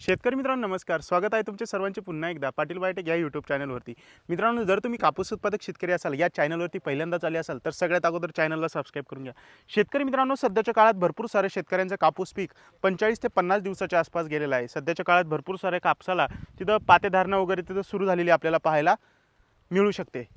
शेतकरी मित्रांनो नमस्कार. स्वागत आहे तुमचे सर्वांचे पुन्हा एकदा पाटील बायोटेक या यूट्यूब चॅनलवरती मित्रांनो जर तुम्ही कापूस उत्पादक शेतकरी असाल या चॅनलवरती पहिल्यांदाच आले असाल तर सगळ्यात अगोदर चॅनलला सबस्क्राईब करून घ्या. शेतकरी मित्रांनो सध्याच्या काळात भरपूर सारे शेतकऱ्यांचं कापूस पीक पंचेचाळीस ते पन्नास दिवसाच्या आसपास गेलेलं आहे. सध्याच्या काळात भरपूर साऱ्या कापसाला तिथं पातेधारणा वगैरे तिथं सुरू झालेली आपल्याला पाहायला मिळू शकते.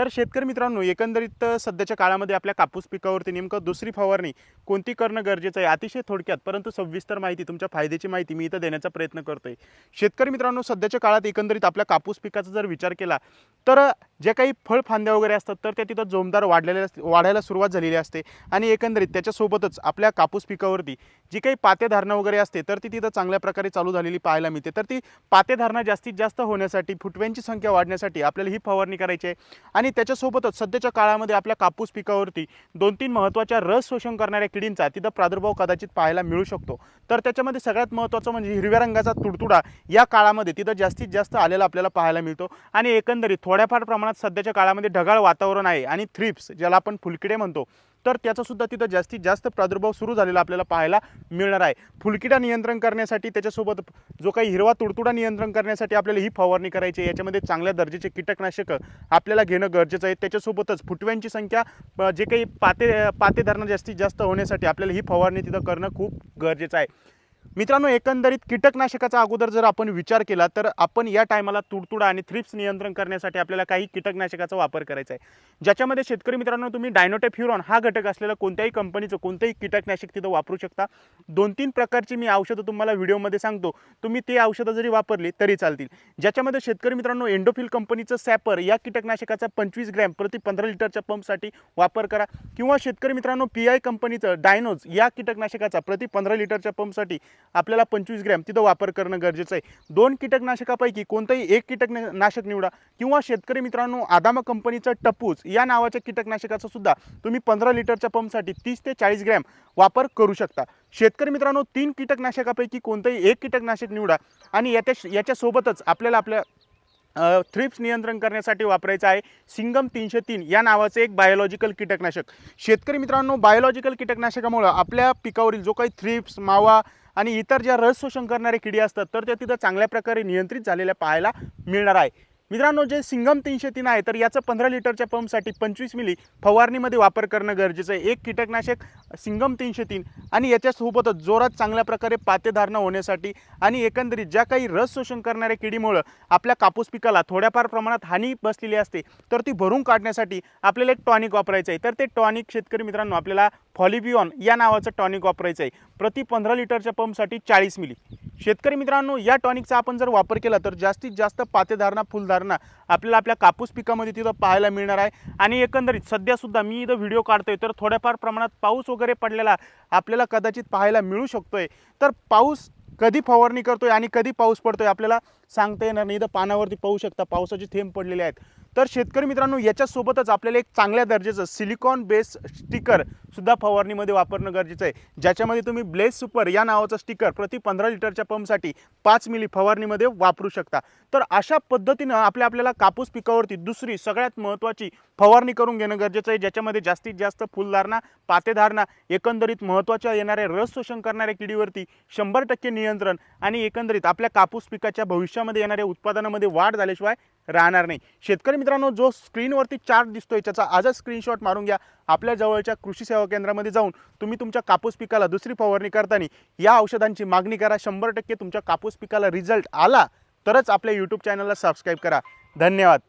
तर शेतकरी मित्रांनो एकंदरीत सध्याच्या काळामध्ये आपल्या कापूस पिकावरती नेमकं दुसरी फवारणी कोणती करणं गरजेचं आहे? अतिशय थोडक्यात परंतु सविस्तर माहिती तुमच्या फायद्याची माहिती मी इथं देण्याचा प्रयत्न करतोय. शेतकरी मित्रांनो सध्याच्या काळात एकंदरीत आपल्या कापूस पिकाचा जर विचार केला तर ज्या जे काही फळ फांद्या वगैरे असतात तर त्या तिथं जोमदार वाढलेल्या वाढायला सुरुवात झालेली असते. आणि एकंदरीत त्याच्यासोबतच आपल्या कापूस पिकावरती जी काही पातेधारणा वगैरे असते तर ती तिथं चांगल्या प्रकारे चालू झालेली पाहायला मिळते. तर ती पातेधारणा जास्तीत जास्त होण्यासाठी फुटव्यांची संख्या वाढण्यासाठी आपल्याला ही फवारणी करायची आहे. आणि त्याच्यासोबतच सध्याच्या काळामध्ये आपल्या कापूस पिकावरती दोन तीन महत्त्वाच्या रस शोषण करणाऱ्या किडींचा तिथं प्रादुर्भाव कदाचित पाहायला मिळू शकतो. तर त्याच्यामध्ये सगळ्यात महत्त्वाचं म्हणजे हिरव्या रंगाचा तुडतुडा या काळामध्ये तिथं जास्तीत जास्त आलेला आपल्याला पाहायला मिळतो. आणि एकंदरीत थोड्याफार प्रमाणात सध्याच्या काळामध्ये ढगाळ वातावरण आहे आणि थ्रिप्स ज्याला आपण फुलकिडे म्हणतो तर त्याचासुद्धा तिथं जास्तीत जास्त प्रादुर्भाव सुरू झालेला आपल्याला पाहायला मिळणार आहे. फुलकिडा नियंत्रण करण्यासाठी त्याच्यासोबत जो काही हिरवा तुडतुडा नियंत्रण करण्यासाठी आपल्याला ही फवारणी करायची आहे. याच्यामध्ये चांगल्या दर्जाचे कीटकनाशकं आपल्याला घेणं गरजेचं आहे. त्याच्यासोबतच फुटव्यांची संख्या जे काही पाते पाते धरणं जास्तीत जास्त होण्यासाठी आपल्याला ही फवारणी तिथं करणं खूप गरजेचं आहे. मित्रांनो एकंदरीत कीटकनाशकाचा अगोदर जर आपण विचार केला तर आपण या टायमाला तुडतुडा आणि थ्रिप्स नियंत्रण करण्यासाठी आपल्याला काही कीटकनाशकाचा वापर करायचा आहे. ज्याच्यामध्ये शेतकरी मित्रांनो तुम्ही डायनोटेफ्युरॉन हा घटक असलेला कोणत्याही कंपनीचं कोणतंही कीटकनाशक तिथं वापरू शकता. दोन तीन प्रकारची मी औषधं तुम्हाला व्हिडिओमध्ये सांगतो. तुम्ही ते औषधं जरी वापरली तरी चालतील. ज्याच्यामध्ये शेतकरी मित्रांनो एंडोफिल कंपनीचं सॅपर या कीटकनाशकाचा पंचवीस ग्रॅम प्रति पंधरा लिटरच्या पंपसाठी वापर करा. किंवा शेतकरी मित्रांनो पी आय कंपनीचं डायनोज या कीटकनाशकाचा प्रति पंधरा लिटरच्या पंपसाठी आपल्याला पंचवीस ग्रॅम तिथं वापर करणं गरजेचं आहे. दोन कीटकनाशकापैकी कोणतंही एक कीटकनाशक निवडा किंवा शेतकरी मित्रांनो आदामा कंपनीचं टपूज या नावाच्या कीटकनाशकाचा सुद्धा तुम्ही पंधरा लिटरच्या पंपसाठी तीस ते चाळीस ग्रॅम वापर करू शकता. शेतकरी मित्रांनो तीन कीटकनाशकापैकी कोणतंही एक कीटकनाशक निवडा आणि याच्या याच्यासोबतच आपल्याला आपल्या थ्रिप्स नियंत्रण करण्यासाठी वापरायचं आहे. सिंगम तीनशे तीन या नावाचं एक बायोलॉजिकल कीटकनाशक. शेतकरी मित्रांनो बायोलॉजिकल कीटकनाशकामुळं आपल्या पिकावरील जो काही थ्रिप्स मावा आणि इतर ज्या रस शोषण करणारे किडी असतात तर त्या तिथं चांगल्या प्रकारे नियंत्रित झालेल्या पाहायला मिळणार आहे. मित्रांनो जे सिंगम तीनशे तीन आहे तर याचं पंधरा लिटरच्या पंपसाठी पंचवीस मिली फवारणीमध्ये वापर करणं गरजेचं आहे. एक कीटकनाशक सिंगम तीनशे तीन आणि याच्यासोबतच जोरात चांगल्या प्रकारे पातेधारणा होण्यासाठी आणि एकंदरीत ज्या काही रस शोषण करणाऱ्या किडीमुळं आपल्या कापूस पिकाला थोड्याफार प्रमाणात हानी बसलेली असते तर ती भरून काढण्यासाठी आपल्याला एक टॉनिक वापरायचं आहे. तर ते टॉनिक शेतकरी मित्रांनो आपल्याला फॉलिबिऑन या नावाचं टॉनिक वापरायचं आहे. प्रति पंधरा लिटरच्या पंपसाठी चाळीस मिली. शेतकरी मित्रांनो या टॉनिकचा आपण जर वापर केला तर जास्तीत जास्त पातेधारणा फुलधारणा आपल्याला आपल्या कापूस पिकामध्ये तिथं पाहायला मिळणार आहे. आणि एकंदरीत सध्यासुद्धा मी इथं व्हिडिओ काढतोय तर थोड्याफार प्रमाणात पाऊस वगैरे पडलेला आपल्याला कदाचित पाहायला मिळू शकतोय. तर पाऊस कधी फवारणी करतोय आणि कधी पाऊस पडतोय आपल्याला सांगता येणार नाही. इथं पानावरती पाहू शकता पावसाचे थेंब पडलेले आहेत. तर शेतकरी मित्रांनो याच्यासोबतच आपल्याला एक चांगल्या दर्जाचं सिलिकॉन बेस स्टिकर सुद्धा फवारणीमध्ये वापरणं गरजेचं आहे. ज्याच्यामध्ये तुम्ही ब्लेस सुपर या नावाचं स्टिकर प्रति पंधरा लिटरच्या पंपसाठी पाच मिली फवारणीमध्ये वापरू शकता. तर अशा पद्धतीनं आपल्या आपल्याला कापूस पिकावरती दुसरी सगळ्यात महत्त्वाची फवारणी करून घेणं गरजेचं आहे. ज्याच्यामध्ये जास्तीत जास्त फुलधारणा पातेधारणा एकंदरीत महत्त्वाच्या येणाऱ्या रस शोषण करणाऱ्या किडीवरती शंभर टक्के नियंत्रण आणि एकंदरीत आपल्या कापूस पिकाच्या भविष्यामध्ये येणाऱ्या उत्पादनामध्ये वाढ झाल्याशिवाय राहणार नाही. शेतकरी मित्रांनो जो स्क्रीनवरती चार्ट दिसतोय त्याचा आजच स्क्रीनशॉट मारून घ्या. आपल्या जवळच्या कृषी सेवा केंद्रामध्ये जाऊन तुम्ही तुमच्या कापूस पिकाला दुसरी फवारणी करताना या औषधांची मागणी करा. शंभर टक्के तुमच्या कापूस पिकाला रिझल्ट आला तरच आपल्या यूट्यूब चॅनलला सबस्क्राईब करा. धन्यवाद.